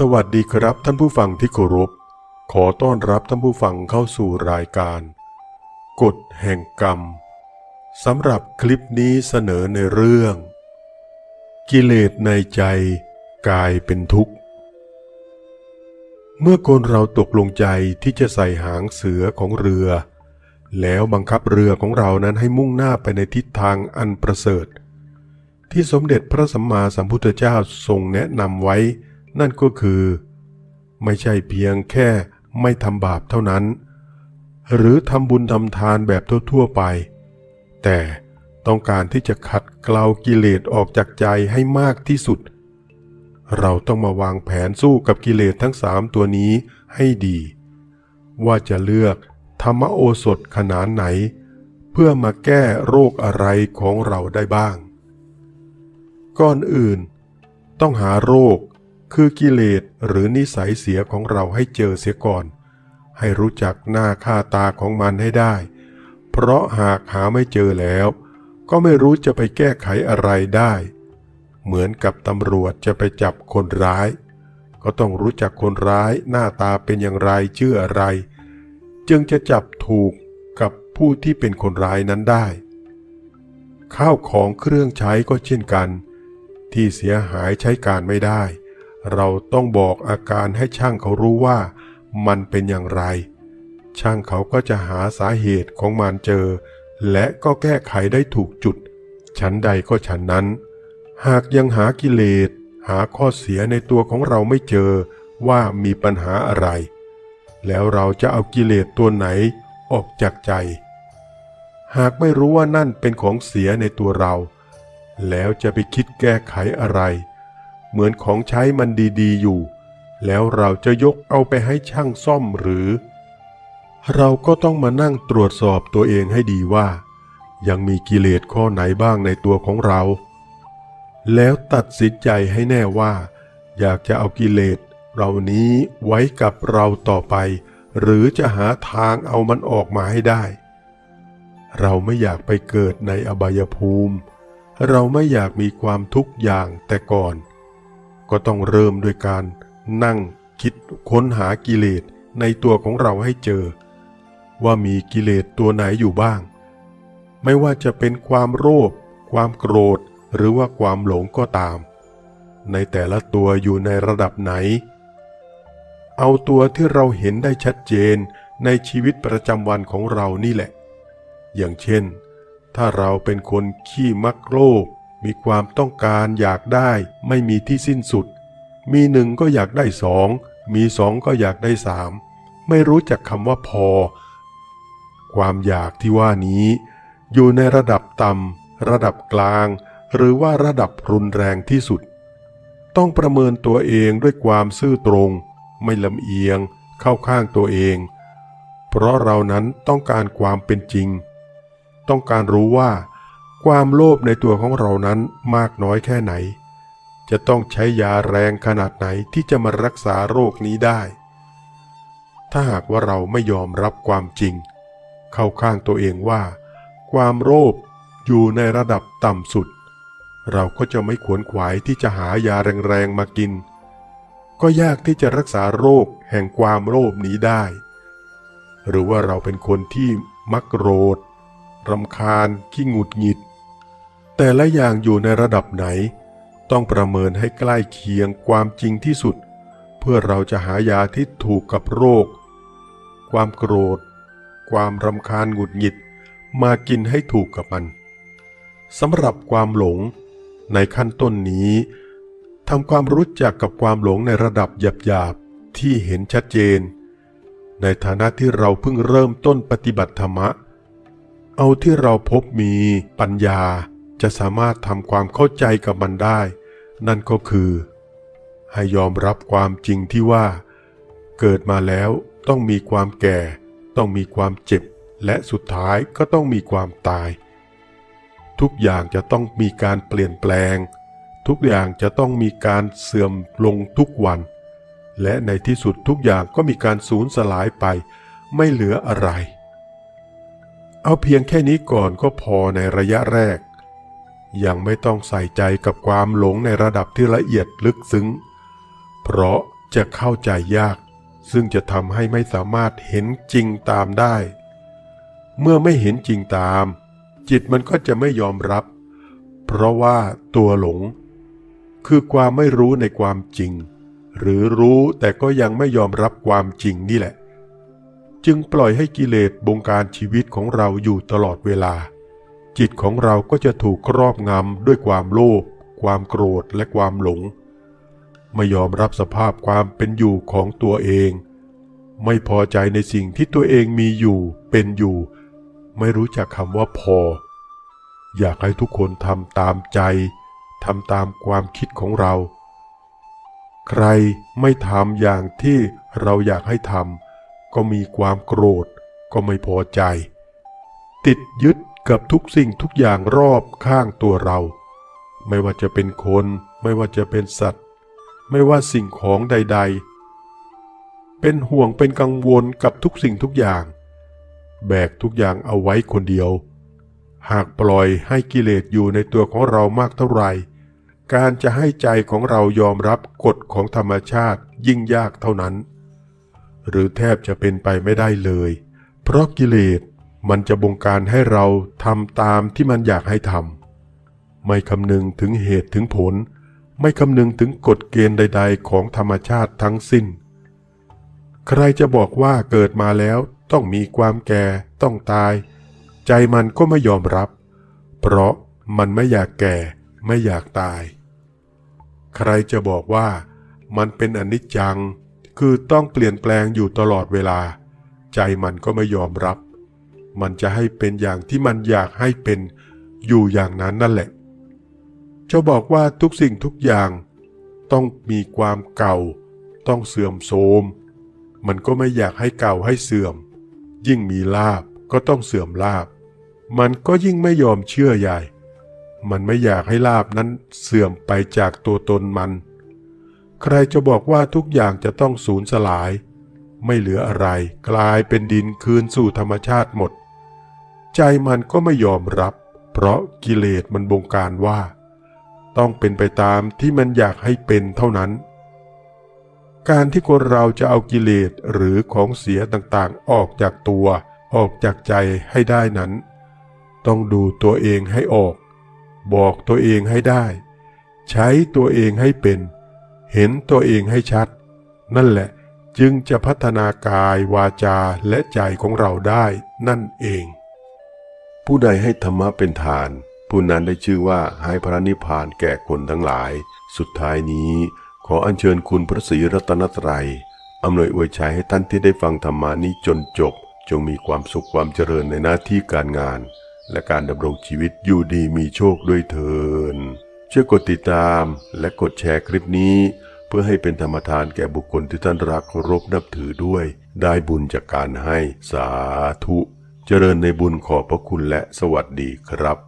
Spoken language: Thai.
สวัสดีครับท่านผู้ฟังที่เคารพ ขอต้อนรับท่านผู้ฟังเข้าสู่รายการ กฎแห่งกรรมสำหรับคลิปนี้เสนอในเรื่อง กิเลสในใจกลายเป็นทุกข์ เมื่อคนเราตกลงใจที่จะใส่หางเสือของเรือ แล้วบังคับเรือของเรานั้นให้มุ่งหน้าไปในทิศทางอันประเสริฐ ที่สมเด็จพระสัมมาสัมพุทธเจ้าทรงแนะนำไว้ นั่นก็คือ ไม่ใช่เพียงแค่ไม่ทำบาปเท่านั้น หรือทำบุญทำทานแบบทั่วๆไป แต่ต้องการที่จะขัดเกลากิเลสออกจากใจให้มากที่สุด เราต้องมาวางแผนสู้กับกิเลสทั้งสามตัวนี้ให้ดี ว่าจะเลือกธรรมโอสถขนาดไหน เพื่อมาแก้โรคอะไรของเราได้บ้าง ก่อนอื่น ต้องหาโรค คือกิเลสหรือนิสัยเสียของเราให้เจอเสียก่อน ให้รู้จักหน้าค่าตาของมันให้ได้ เพราะหากหาไม่เจอแล้ว ก็ไม่รู้จะไปแก้ไขอะไรได้ เหมือนกับตำรวจจะไปจับคนร้าย ก็ต้องรู้จักคนร้ายหน้าตาเป็นอย่างไรชื่ออะไร จึงจะจับถูกกับผู้ที่เป็นคนร้ายนั้นได้ ข้าวของเครื่องใช้ก็เช่นกัน ที่เสียหายใช้การไม่ได้ เราต้องบอกอาการให้ช่างเขารู้ว่ามันเป็นอย่างไร ช่างเขาก็จะหาสาเหตุของมันเจอ และก็แก้ไขได้ถูกจุดฉันใดก็ฉันนั้น หากยังหากิเลส หาข้อเสียในตัวของเราไม่เจอว่ามีปัญหาอะไร แล้วเราจะเอากิเลสตัวไหนออกจากใจ หากไม่รู้ว่านั่นเป็นของเสียในตัวเรา แล้วจะไปคิดแก้ไขอะไร เหมือนของใช้มันดีๆอยู่ แล้วเราจะยกเอาไปให้ช่างซ่อมหรือ เราก็ต้องมานั่งตรวจสอบตัวเองให้ดีว่า ยังมีกิเลสข้อไหนบ้างในตัวของเรา แล้วตัดสินใจให้แน่ว่า อยากจะเอากิเลสเหล่านี้ไว้กับเราต่อไป หรือจะหาทางเอามันออกมาให้ได้ เราไม่อยากไปเกิดในอบายภูมิเราไม่อยากมีความทุกข์อย่างแต่ก่อน ก็ต้องเริ่มด้วยการนั่งคิดค้นหากิเลสในตัวของเราให้เจอ ว่ามีกิเลสตัวไหนอยู่บ้าง ไม่ว่าจะเป็นความโลภความโกรธหรือว่าความหลงก็ตาม ในแต่ละตัวอยู่ในระดับไหน เอาตัวที่เราเห็นได้ชัดเจนในชีวิตประจำวันของเรานี่แหละ อย่างเช่น ถ้าเราเป็นคนขี้มักโลภ มีความต้องการอยากได้ไม่มีที่สิ้นสุด มีหนึ่งก็อยากได้สอง มีสองก็อยากได้สาม ไม่รู้จักคำว่าพอ ความอยากที่ว่านี้ อยู่ในระดับต่ำระดับกลาง หรือว่าระดับรุนแรงที่สุด ต้องประเมินตัวเองด้วยความซื่อตรง ไม่ลำเอียง เข้าข้างตัวเอง เพราะเรานั้นต้องการความเป็นจริง ต้องการรู้ว่า ความโลภในตัวของเรานั้นมากน้อยแค่ไหน จะต้องใช้ยาแรงขนาดไหนที่จะมารักษาโรคนี้ได้ ถ้าหากว่าเราไม่ยอมรับความจริง เข้าข้างตัวเองว่า ความโลภอยู่ในระดับต่ำสุด เราก็จะไม่ขวนขวายที่จะหายาแรงๆมากิน ก็ยากที่จะรักษาโรคแห่งความโลภนี้ได้ หรือว่าเราเป็นคนที่มักโกรธรำคาญขี้หงุดหงิด แต่ละอย่างอยู่ในระดับไหน ต้องประเมินให้ใกล้เคียงความจริงที่สุด เพื่อเราจะหายาที่ถูกกับโรค ความโกรธ ความรำคาญหงุดหงิด มากินให้ถูกกับมันสำหรับความหลง ในขั้นต้นนี้ทำความรู้จักกับความหลงในระดับหยาบๆที่เห็นชัดเจน ในฐานะที่เราเพิ่งเริ่มต้นปฏิบัติธรรมะ เอาที่เราพบมีปัญญา จะสามารถทำความเข้าใจกับมันได้ นั่นก็คือ ให้ยอมรับความจริงที่ว่า เกิดมาแล้วต้องมีความแก่ ต้องมีความเจ็บ และสุดท้ายก็ต้องมีความตาย ทุกอย่างจะต้องมีการเปลี่ยนแปลง ทุกอย่างจะต้องมีการเสื่อมลงทุกวัน และในที่สุดทุกอย่างก็มีการสูญสลายไป ไม่เหลืออะไร เอาเพียงแค่นี้ก่อนก็พอในระยะแรก ยังไม่ต้องใส่ใจกับความหลงในระดับที่ละเอียดลึกซึ้ง เพราะจะเข้าใจยาก ซึ่งจะทำให้ไม่สามารถเห็นจริงตามได้ เมื่อไม่เห็นจริงตาม จิตมันก็จะไม่ยอมรับ เพราะว่าตัวหลง คือความไม่รู้ในความจริง หรือรู้แต่ก็ยังไม่ยอมรับความจริงนี่แหละ จึงปล่อยให้กิเลสบงการชีวิตของเราอยู่ตลอดเวลา จิตของเราก็จะถูกครอบงำด้วยความโลภความโกรธและความหลง ไม่ยอมรับสภาพความเป็นอยู่ของตัวเอง ไม่พอใจในสิ่งที่ตัวเองมีอยู่เป็นอยู่ ไม่รู้จักคำว่าพอ อยากให้ทุกคนทำตามใจทำตามความคิดของเรา ใครไม่ทำอย่างที่เราอยากให้ทำก็มีความโกรธก็ไม่พอใจ ติดยึด กับทุกสิ่งทุกอย่างรอบข้างตัวเรา ไม่ว่าจะเป็นคน ไม่ว่าจะเป็นสัตว์ ไม่ว่าสิ่งของใด ๆ เป็นห่วงเป็นกังวลกับทุกสิ่งทุกอย่าง แบกทุกอย่างเอาไว้คนเดียว หากปล่อยให้กิเลสอยู่ในตัวของเรามากเท่าไหร่ การจะให้ใจของเรายอมรับกฎของธรรมชาติยิ่งยากเท่านั้น หรือแทบจะเป็นไปไม่ได้เลย เพราะกิเลส มันจะบงการให้เราทำตามที่มันอยากให้ทำไม่คำนึงถึงเหตุถึงผล ไม่คำนึงถึงกฎเกณฑ์ใด ๆ ของธรรมชาติทั้งสิ้น ใครจะบอกว่าเกิดมาแล้วต้องมีความแก่ต้องตาย ใจมันก็ไม่ยอมรับ เพราะมันไม่อยากแก่ไม่อยากตาย ใครจะบอกว่ามันเป็นอนิจจัง คือต้องเปลี่ยนแปลงอยู่ตลอดเวลา ใจมันก็ไม่ยอมรับ มันจะให้เป็นอย่างที่มันอยากให้เป็น อยู่อย่างนั้นนั่นแหละ เจะบอกว่าทุกสิ่งทุกอย่าง ต้องมีความเก่า ต้องเสื่อมโทรม มันก็ไม่อยากให้เก่าให้เสื่อม ยิ่งมีลาบก็ต้องเสื่อมลาบ มันก็ยิ่งไม่ยอมเชื่อใหญ่ มันไม่อยากให้ลาบนั้นเสื่อมไปจากตัวตนมัน ใครจะบอกว่าทุกอย่างจะต้องสูญสลายไม่เหลืออะไรกลายเป็นดินคืนสู่ธรรมชาติหมด ใจมันก็ไม่ยอมรับ เพราะกิเลสมันบงการว่า ต้องเป็นไปตามที่มันอยากให้เป็นเท่านั้น การที่คนเราจะเอากิเลสหรือของเสียต่างๆ ออกจากตัวออกจากใจให้ได้นั้น ต้องดูตัวเองให้ออก บอกตัวเองให้ได้ ใช้ตัวเองให้เป็น เห็นตัวเองให้ชัด นั่นแหละจึงจะพัฒนากายวาจาและใจของเราได้นั่นเอง ผู้ใดให้ธรรมะเป็นทาน ผู้นั้นได้ชื่อว่าให้พระนิพพานแก่คนทั้งหลาย สุดท้ายนี้ ขออัญเชิญคุณพระศรีรัตนตรัยอำนวยอวยชัยให้ท่านที่ได้ฟังธรรมานี้จนจบ จงมีความสุขความเจริญในหน้าที่การงาน และการดำรงชีวิตอยู่ดีมีโชคด้วยเถินช่วยกดติดตามและกดแชร์คลิปนี้ เพื่อให้เป็นธรรมทานแก่บุคคลที่ท่านรักเคารพนับถือด้วย ได้บุญจากการให้สาธุ เจริญในบุญขอบพระคุณและสวัสดีครับ